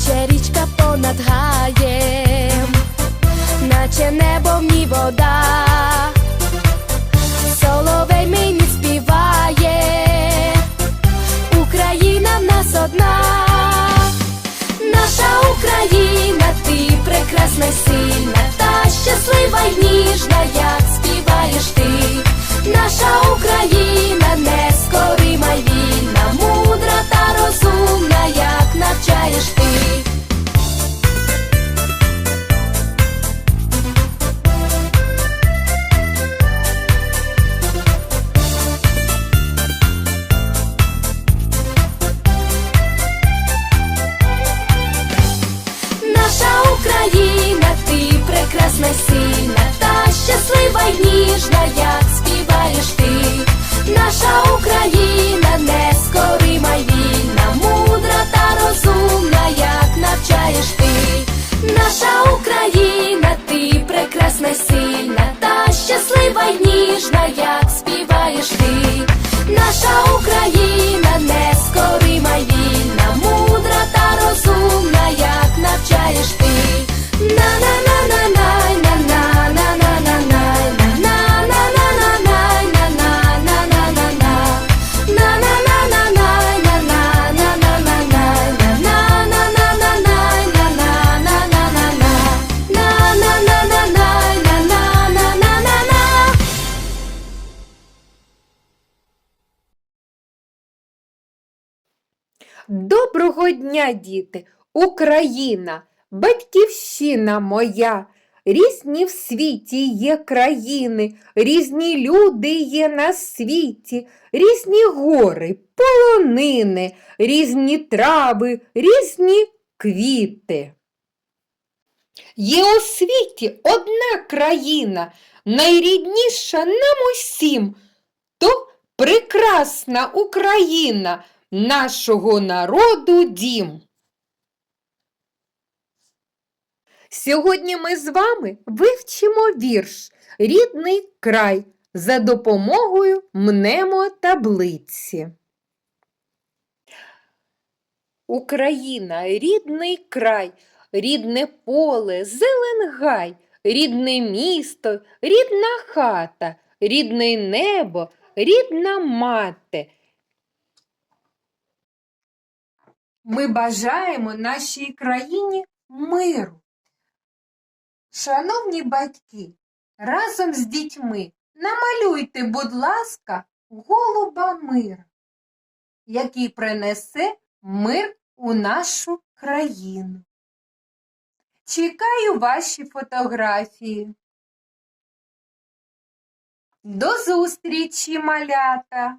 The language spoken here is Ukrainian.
наче річка понад гаєм, наче небо в вода, соловей мені співає, Україна в нас одна, наша Україна, ти прекрасна сильна, та щаслива й ніжна, як прекрасна сильна, та щаслива й ніжна, як співаєш ти. Наша Україна нескорима й вільна, мудра та розумна, як навчаєш ти. Наша Україна, ти прекрасна сильна, та щаслива й ніжна, як співаєш ти. Наша Україна Доброго дня, діти! Україна, батьківщина моя. Різні в світі є країни, різні люди є на світі, різні гори, полонини, різні трави, різні квіти. Є у світі одна країна, найрідніша нам усім, то прекрасна Україна, нашого народу дім. Сьогодні ми з вами вивчимо вірш Рідний край за допомогою мнемотаблиці. Україна, рідний край, рідне поле, зелен гай, рідне місто, рідна хата, рідне небо, рідна мати. Ми бажаємо нашій країні миру. Шановні батьки, разом з дітьми намалюйте, будь ласка, голуба мир, який принесе мир у нашу країну. Чекаю ваші фотографії. До зустрічі, малята!